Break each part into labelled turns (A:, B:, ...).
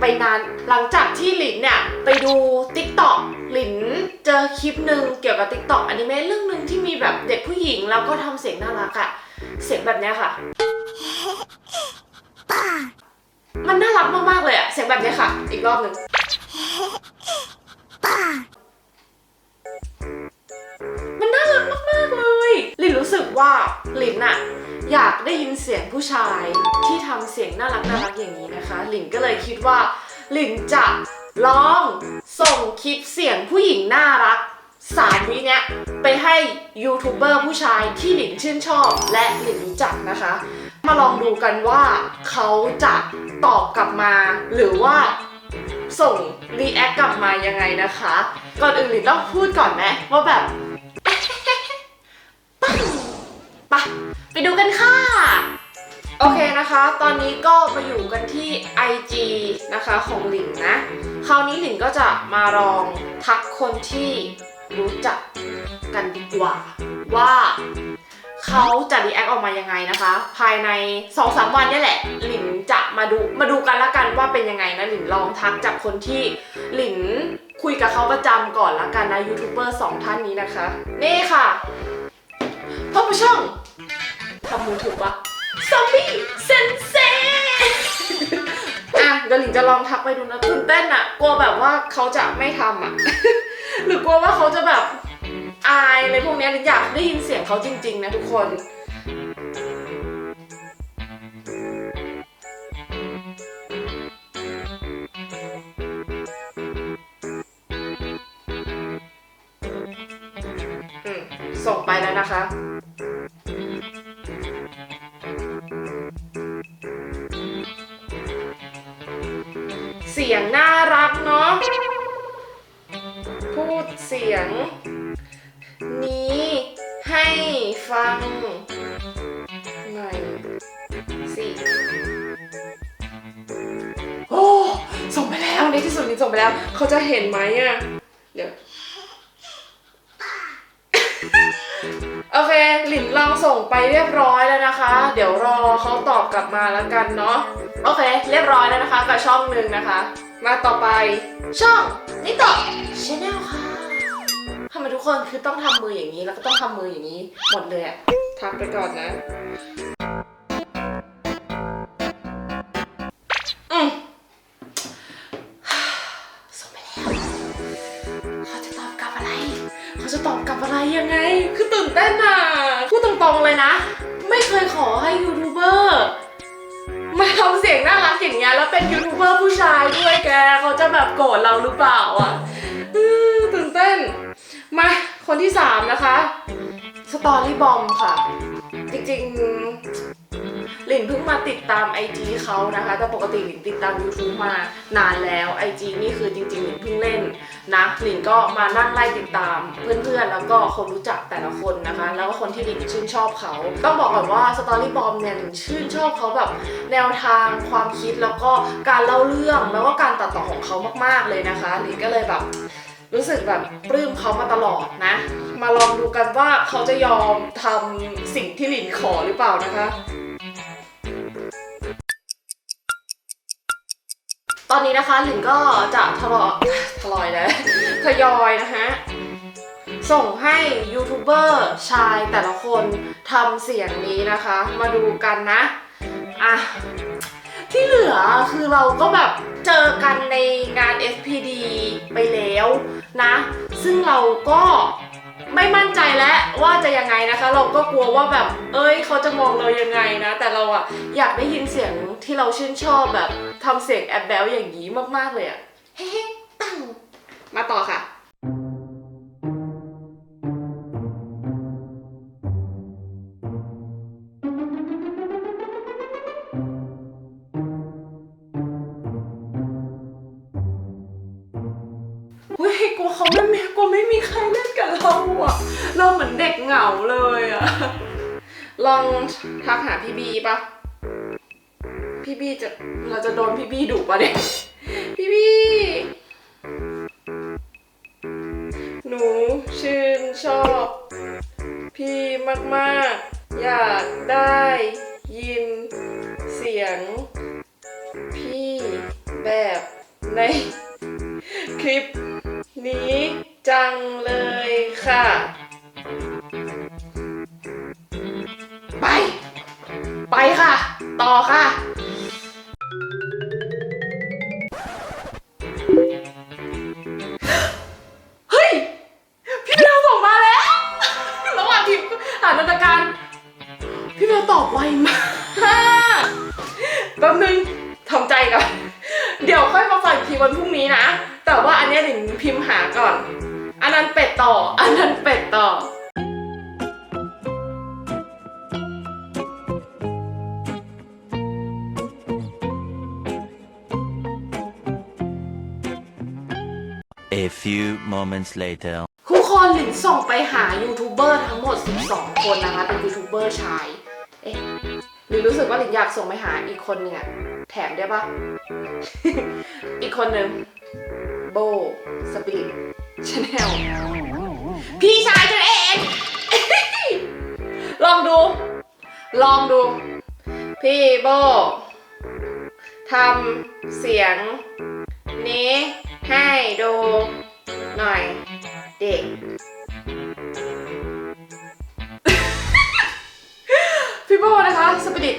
A: ไปนานหลังจากที่หลินเนี่ยไปดูทิกต็อกหลินเจอคลิปหนึ่งเกี่ยวกับติ๊กต็อนิเมะเรื่องหนึ่งที่มีแบบเด็กผู้หญิงแล้วก็ทำเสียงน่ารักอะเสียงแบบเนี้ยค่ะมันน่ารักมากๆเลยอะเสียงแบบเนี้ยค่ะ อีกรอบหนึ่ง มันน่ารักมากๆเลยลินรู้สึกว่าลินอะอยากได้ยินเสียงผู้ชายที่ทำเสียงน่ารักน่ารักอย่างนี้นะคะ ลินก็เลยคิดว่าลินจะลองส่งคลิปเสียงผู้หญิงน่ารักสามวิเนี้ยไปให้ยูทูบเบอร์ผู้ชายที่หลินชื่นชอบและหลินรู้จักนะคะ มาลองดูกันว่าเขาจะตอบกลับมา หรือว่าส่งรีแอคกลับมายังไงนะคะ ก่อนอื่นหลินต้องพูดก่อนไหมว่าแบบ ไปไปดูกันค่ะ โอเคนะคะ ตอนนี้ก็มาอยู่กันที่ IG นะคะของหลินนะ คราวนี้หลินก็จะมาลองทักคนที่รู้จักกันดีกว่า ว่าเขาจะรีแอคออกมายังไงนะคะ ภายใน2-3วันนี่แหละ หลินจะมาดูมาดูกันละกันว่าเป็นยังไงนะหลินลองทักจากคนที่หลินคุยกับเขาประจำก่อนละกันนะยูทูบเบอร์สองท่านนี้นะคะ นี่ค่ะ พบกับช่องทำมือถูกปะซอมบี้เซนเซอะเดี๋ยวหลินจะลองทักไปดูนะตื่นเต้นอะกลัวแบบว่าเขาจะไม่ทำอะหรือกลัวว่าเขาจะแบบอายอะไรพวกเนี้ยหรืออยากได้ยินเสียงเขาจริง ๆ นะทุกคนส่งไปแล้วนะคะ เสียง นี้ให้ฟังหน่อยสิโอ้ส่งไปแล้วในที่สุดนี่ส่งไปแล้ว เขาจะเห็นไหมอะเดี๋ยว โอเค หลินลองส่งไปเรียบร้อยแล้วนะคะ เดี๋ยวรอเขาตอบกลับมาแล้วกันเนาะ โอเค เรียบร้อยแล้วนะคะ กับช่องหนึ่งนะคะ มาต่อไป ช่องนิโตะชาแนลค่ะำไมทุกคนคือต้องทำมืออย่างนี้ แล้วก็ต้องทำมืออย่างนี้ หมดเลยอะทักไปก่อนนะ อืมส่งไปแล้วเขาจะตอบกลับอะไร เขาจะตอบกลับอะไรยังไง คือตื่นเต้นอะพูดตรงๆเลยนะ ไม่เคยขอให้ยูทูบเบอร์มาทำเสียงน่ารักอย่างเงี้ยแล้วเป็นยูทูบเบอร์ผู้ชายด้วยแก เขาจะแบบโกรธเราหรือเปล่าอะอืมตื่นเต้น มาคนที่สามนะคะ สตอรี่บอมค่ะ จริงๆ หลินเพิ่งมาติดตาม IG เขานะคะ แต่ปกติหลินติดตาม YouTube มานานแล้ว IG นี่คือจริงๆหลินเพิ่งเล่นนะหลินก็มานั่งไล่ติดตามเพื่อนๆ แล้วก็คนรู้จักแต่ละคนนะคะ แล้วก็คนที่หลินชื่นชอบเขา ต้องบอกก่อนว่าสตอรี่บอมเนี่ยหลินชื่นชอบเขาแบบแนวทางความคิดแล้วก็การเล่าเรื่องแล้วก็การตัดต่อของเขามากๆเลยนะคะหลินก็เลยแบบ รู้สึกแบบปลื้มเขามาตลอดนะ มาลองดูกันว่าเขาจะยอมทำสิ่งที่หลินขอหรือเปล่านะคะตอนนี้นะคะหลินก็จะทลอยทลอยนะทยอยนะคะส่งให้ยูทูบเบอร์ชายแต่ละคนทำเสียงนี้นะคะ มาดูกันนะ อะ ที่เหลือคือเราก็แบบเจอกันในงาน SPD ไปแล้วนะ ซึ่งเราก็ไม่มั่นใจแล้วว่าจะยังไงนะคะ เราก็กลัวว่าแบบ เอ้ยเขาจะมองเรายังไงนะ แต่เราอะอยากได้ยินเสียงที่เราชื่นชอบแบบทำเสียงแอบแบลอย่างนี้มากๆเลยอะเฮ้ๆปังมาต่อค่ะ เขาไม่มีกลัวไม่มีใครเล่นกับเราอะเราเหมือนเด็กเหงาเลยอะลองทักหาพี่บีปะพี่บีจะเราจะโดนพี่บีดุปะเนี่ยพี่บีหนูชื่นชอบ พี่มากๆ อยากได้ยินเสียง พี่แบบในคลิป นี้จังเลยค่ะ ไป ไปค่ะ ต่อค่ะ เฮ้ย พี่เบลส่งมาแล้ว ระหว่างทีมอ่านนาฏการ พี่เบลตอบไวมากแป๊บนึงทำใจก่อน เดี๋ยวค่อยมาฟังอีก ทีวันพรุ่งนี้นะ แต่ว่าอันเนี้ยหลินพิมพ์หาก่อน อันนั้นเป็ดต่อ อันนั้นเป็ดต่อ
B: A few moments later.
A: ทุกคนหลินส่งไปหายูทูบเบอร์ทั้งหมด 12 คนนะคะ เป็นยูทูบเบอร์ชาย เอ๊ะหรือรู้สึกว่าหลินอยากส่งไปหาอีกคนหนึ่งอะแถมได้ปะ อีกคนหนึ่งโบสปิริตชาแนลพี่ชายฉันเอง ลองดู ลองดู พี่โบทำเสียง นี้ให้ดูหน่อย เด็ก พี่โบนะคะสปิริต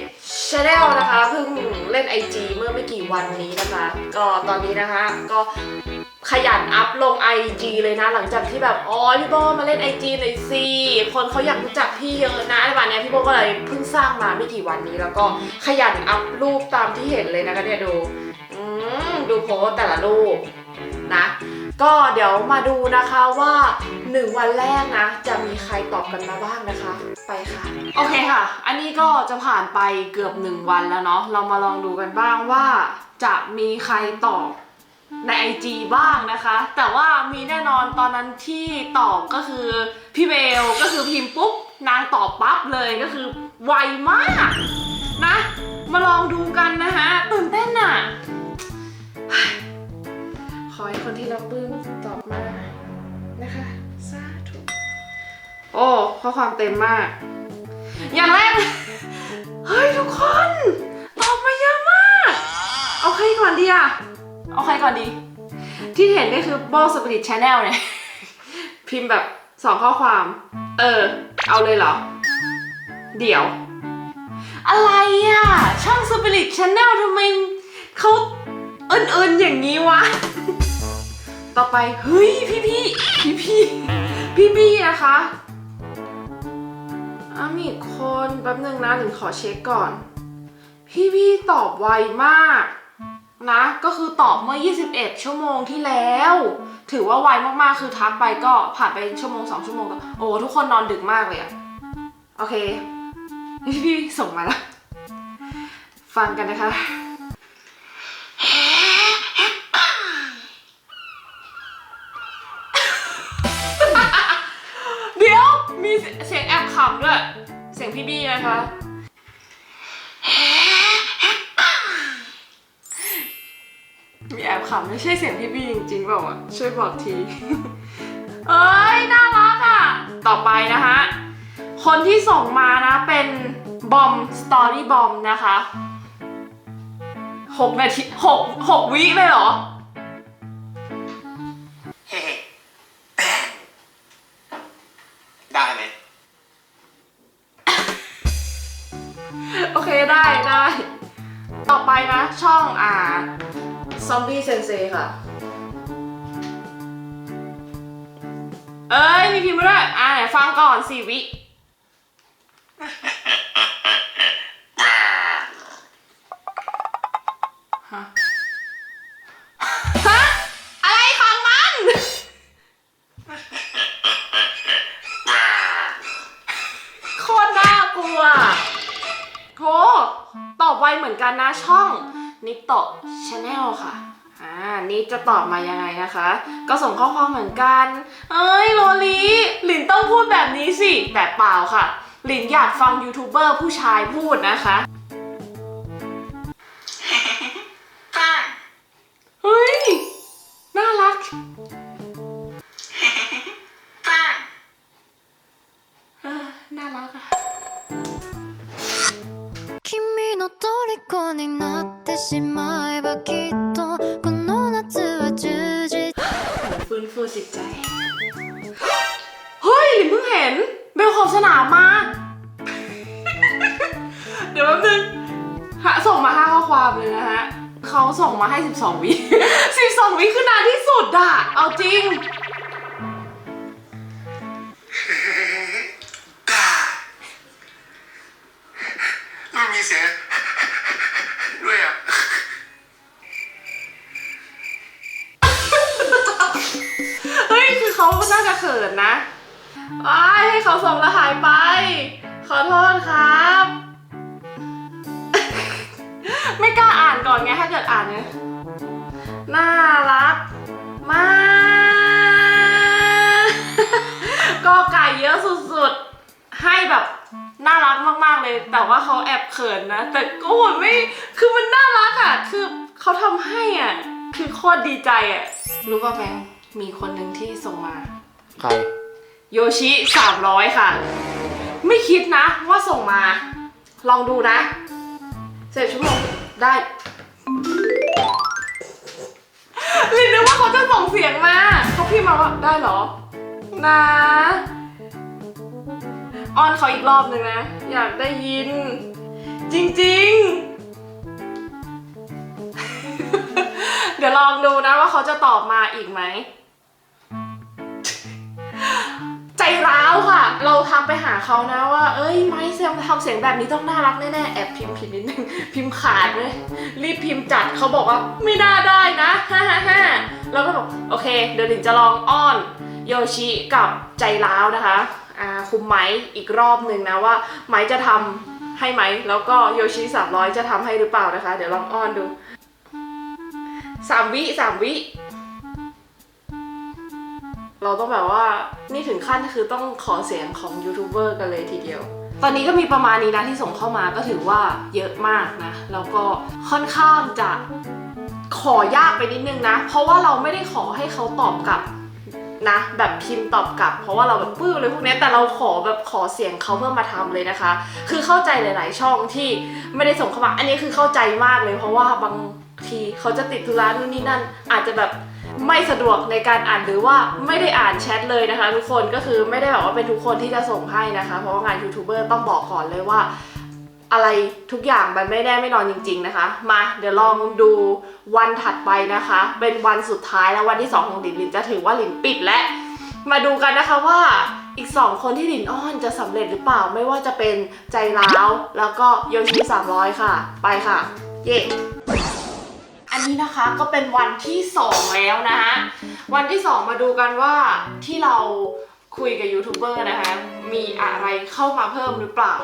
A: ชาแนลนะคะเพิ่งเล่น IG เมื่อไม่กี่วันนี้นะคะ ก็ตอนนี้นะคะก็ขยันอัพลง IG เลยนะ หลังจากที่แบบอ๋อพี่โบมาเล่น IG หน่อยสิคนเขาอยากรู้จักพี่เยอะนะในวันนี้ยพี่โบก็เลยเพิ่งสร้างมาไม่กี่วันนี้ แล้วก็ขยันอัพรูปตามที่เห็นเลยนะคะเนี่ยดูดูโพสแต่ละรูปนะ ก็เดี๋ยวมาดูนะคะว่า 1 วันแรกนะ จะมีใครตอบกันมาบ้างนะคะ ไปค่ะ โอเคค่ะ อันนี้ก็จะผ่านไปเกือบ 1 วันแล้วเนาะเรามาลองดูกันบ้างว่า จะมีใครตอบใน IG บ้างนะคะ แต่ว่ามีแน่นอนตอนนั้นที่ตอบก็คือพี่เบลก็คือพิมพ์ปุ๊บนางตอบปั๊บเลยก็คือไวมากนะ มาลองดูกันนะคะตื่นเต้นอะ ขอให้คนที่เราปลื้มตอบมานะคะสาธุโอ้ข้อความเต็มมาก อย่างแรก เฮ้ยทุกคน ตอบมาเยอะมาก เอาใครก่อนดีอะเอาใครก่อนดี ที่เห็นก็คือ b o s p i r i t Channel เนี่ย พิมพ์แบบสองข้อความ เออ เอาเลยเหรอ เดี๋ยว อะไรอะช่อง Spirit Channel ทำไมเขาเอินๆอย่างนี้วะ ต่อไปเฮ้ยพี่พี่พี่พี่พี่พี่นะคะอะมีคนแป๊บนึงนะหนึ่งขอเช็คก่อน พี่พี่ตอบไวมากนะก็คือตอบเมื่อ 21 ชั่วโมงที่แล้ว ถือว่าไวมากๆ คือทักไปก็ผ่านไปชั่วโมงสองชั่วโมงก็โอ้ทุกคนนอนดึกมากเลยอะโอเค พี่พี่ส่งมาแล้วฟังกันนะคะ ขำด้วย เสียงพี่บี้นะคะ มีแอบขำไม่ใช่เสียงพี่บี้จริงๆเปล่าวะช่วยบอกที เอ้ย น่ารักอะ ต่อไปนะคะ คนที่ส่งมานะเป็นบอมสตอรี่บอมนะคะหกนาทีหกหกวิเลยเหรอ โอเคได้ได้ ต่อไปนะช่องอ่าซอมบี้เซนเซค่ะ เอ้ยมีพิมพ์มาด้วยอ่าไหนฟังก่อนสี่วิฮะฮะอะไรของมัน โคตรน่ากลัวโถตอบ ไวเหมือนกันนะช่องนิโตะชาแนลค่ะอ่านี่จะตอบมายังไงนะคะ ก็ส่งข้อความเหมือนกัน เอ้ยโรลีหลินต้องพูดแบบนี้สิ แต่เปล่าค่ะ หลินอยากฟังยูทูบเบอร์ผู้ชายพูดนะคะเฮ้ย น่ารักเออน่ารักอะ
C: 虜になってしまえばきっとこの夏は充実
A: ฟื้นฟูจิตใจ เฮ้ยหลินเพิ่งเห็น เบลขอบสนามมา เดี๋ยวแป๊บนึงหาส่งมาห้าข้อความเลยนะฮะ เขาส่งมาให้ 12 วิ 12 วิคือนานที่สุดอะเอาจริง ให้เขาส่งแล้วหายไป ขอโทษครับ ไม่กล้าอ่านก่อนไงถ้าเกิดอ่านเนี่ยน่ารักมากก็ไก่เยอะสุดๆ ให้แบบน่ารักมากๆเลย แต่ว่าเขาแอบเขินนะ แต่ก็โหไม่ คือมันน่ารักอะ คือเขาทำให้อะ คือโคตรดีใจอะ รู้ป่ะแบงค์มีคนหนึ่งที่ส่งมา
D: ใคร
A: โยชิสามร้อยค่ะ ไม่คิดนะว่าส่งมา ลองดูนะเสร็จชั่วโมงได้ลินนึกว่าเขาจะส่งเสียงมาเขาพี่มาว่าได้เหรอ นะออนเขาอีกรอบหนึ่งนะ อยากได้ยิน จริง ๆ เดี๋ยวลองดูนะว่าเขาจะตอบมาอีกไหม ใจร้าวค่ะ เราทักไปหาเขานะว่า เอ้ยไม้แซมทำเสียงแบบนี้ต้องน่ารักแน่ๆแอบพิมพ์ผิดนิดนึง พิมพ์ขาดเลยรีบพิมพ์จัดเขาบอกว่าไม่น่าได้นะฮ่าฮ่าฮ่าแล้วก็บอกโอเค เดี๋ยวหลินจะลองอ้อนโยชิกับใจร้าวนะคะอ่าคุมไม้อีกรอบหนึ่งนะว่าไม้จะทำให้ไหมแล้วก็โยชิสามร้อยจะทำให้หรือเปล่านะคะ เดี๋ยวลองอ้อนดูสามวิสามวิ เราต้องแบบว่านี่ถึงขั้นคือต้องขอเสียงของยูทูบเบอร์กันเลยทีเดียว ตอนนี้ก็มีประมาณนี้นะที่ส่งเข้ามาก็ถือว่าเยอะมากนะ แล้วก็ค่อนข้างจะขอยากไปนิดนึงนะ เพราะว่าเราไม่ได้ขอให้เขาตอบกลับนะแบบพิมพ์ตอบกลับ เพราะว่าเราแบบปื้อเลยพวกนี้แต่เราขอแบบขอเสียงเขาเพื่อมาทำเลยนะคะ คือเข้าใจหลาย ๆ ช่องที่ไม่ได้ส่งเข้ามา อันนี้คือเข้าใจมากเลย เพราะว่าบางทีเขาจะติดธุระนู่นนี่นั่น อาจจะแบบ ไม่สะดวกในการอ่านหรือว่าไม่ได้อ่านแชทเลยนะคะ ทุกคนก็คือไม่ได้แบบว่าเป็นทุกคนที่จะส่งให้นะคะ เพราะว่างานยูทูบเบอร์ต้องบอกก่อนเลยว่า อะไรทุกอย่างมันไม่แน่ไม่นอนจริง ๆนะคะ มาเดี๋ยวลองดูวันถัดไปนะคะ เป็นวันสุดท้ายแล้ววันที่ 2 ของหลินหลินจะถือว่าหลินปิดและ มาดูกันนะคะว่าอีก 2 คนที่หลินอ้อนจะสำเร็จหรือเปล่าไม่ว่าจะเป็นใจร้าวแล้วก็โยชิ300 ค่ะ ไปค่ะ เย้ อันนี้นะคะก็เป็นวันที่ 2 แล้วนะฮะ วันที่ 2 มาดูกันว่าที่เราคุยกับยูทูบเบอร์นะคะ มีอะไรเข้ามาเพิ่มหรือเปล่า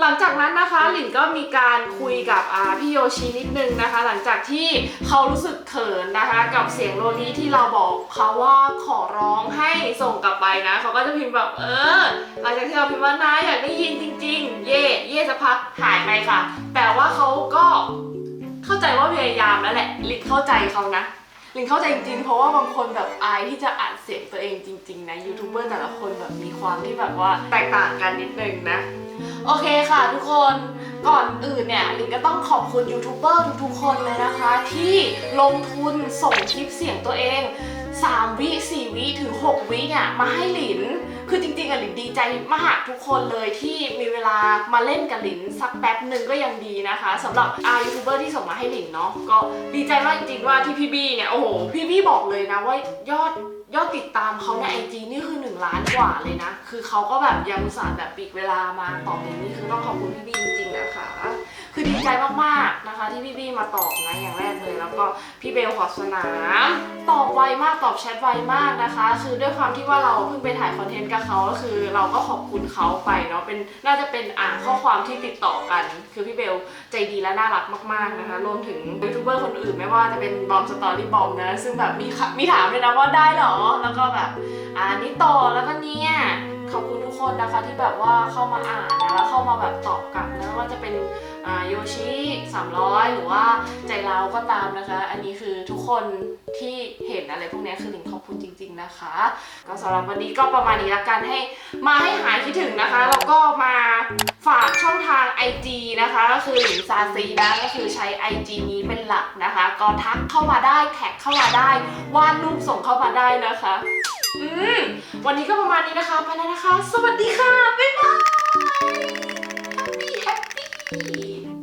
A: หลังจากนั้นนะคะหลินก็มีการคุยกับพี่โยชินิดนึงนะคะ หลังจากที่เขารู้สึกเขินนะคะ กับเสียงโรลีที่เราบอกเขาว่าขอร้องให้ส่งกลับไปนะเขาก็จะพิมพ์แบบเออ หลังจากที่เราพิมพ์ว่านะอยากได้ยินจริง ๆ เย่เย่สักพักหายไปค่ะ แต่ว่าเขาก็ เข้าใจว่าพยายามแล้วแหละลินเข้าใจเขานะลินเข้าใจจริงๆ เพราะว่าบางคนแบบอายที่จะอ่านเสียงตัวเองจริง ๆ นะยูทูบเบอร์แต่ละคนแบบมีความที่แบบว่าแตกต่างกันนิดนึงนะ โอเคค่ะทุกคน ก่อนอื่นเนี่ยลินก็ต้องขอบคุณยูทูบเบอร์ทุกๆคนเลยนะคะ ที่ลงทุนส่งคลิปเสียงตัวเอง 3 วิ 4 วิ ถึง 6 วิเนี่ยมาให้หลิน คือจริงๆอะหลินดีใจมากทุกคนเลยที่มีเวลามาเล่นกับหลินสักแป๊บหนึ่งก็ยังดีนะคะสำหรับอายูทูบเบอร์ที่ส่งมาให้หลินเนาะก็ดีใจมากจริงๆว่าที่พี่บี้เนี่ยโอ้โหพี่บี้บอกเลยนะว่ายอด ยอดติดตามเขาในไอจีนี่คือ1ล้านกว่าเลยนะ คือเขาก็แบบยังอุตส่าห์แบบปีกเวลามาตอบอย่างนี้คือต้องขอบคุณพี่บีจริงๆนะคะ คือดีใจมากๆนะคะ ที่พี่บี้มาตอบนะอย่างแรกเลย แล้วก็พี่เบลขอสนามตอบไวมากตอบแชทไวมากนะคะ คือด้วยความที่ว่าเราเพิ่งไปถ่ายคอนเทนต์กับเขาก็คือ เราก็ขอบคุณเขาไปเนาะเป็นน่าจะเป็นอ่านข้อความที่ติดต่อกัน คือพี่เบลใจดีและน่ารักมาก ๆนะคะรวมถึงยูทูบเบอร์คนอื่นไม่ว่าจะเป็นบอมสตอรี่บอมนะซึ่งแบบมีมีถามเลยนะว่าได้เหรอแล้วก็แบบอ่านี่ต่อแล้วก็เนี่ย ขอบคุณทุกคนนะคะที่แบบว่าเข้ามาอ่านนะแล้วเข้ามาแบบตอบกลับนะว่าจะเป็นโยชิ300 หรือว่าใจเราก็ตามนะคะ อันนี้คือทุกคนที่เห็นอะไรพวกนี้คือหลิงขอบคุณจริง ๆนะคะ ก็สำหรับวันนี้ก็ประมาณนี้ละกันให้มาให้หายคิดถึงนะคะแล้วก็มาฝากช่องทาง IG นะคะก็คือหลินซาซีนะก็คือใช้ IG นี้เป็นหลักนะคะ ก็ทักเข้ามาได้แท็กเข้ามาได้วาดรูปส่งเข้ามาได้นะคะ อืมวันนี้ก็ประมาณนี้นะคะ ไปแล้วนะคะ สวัสดีค่ะ บ๊ายบายแฮปปี้แฮปปี้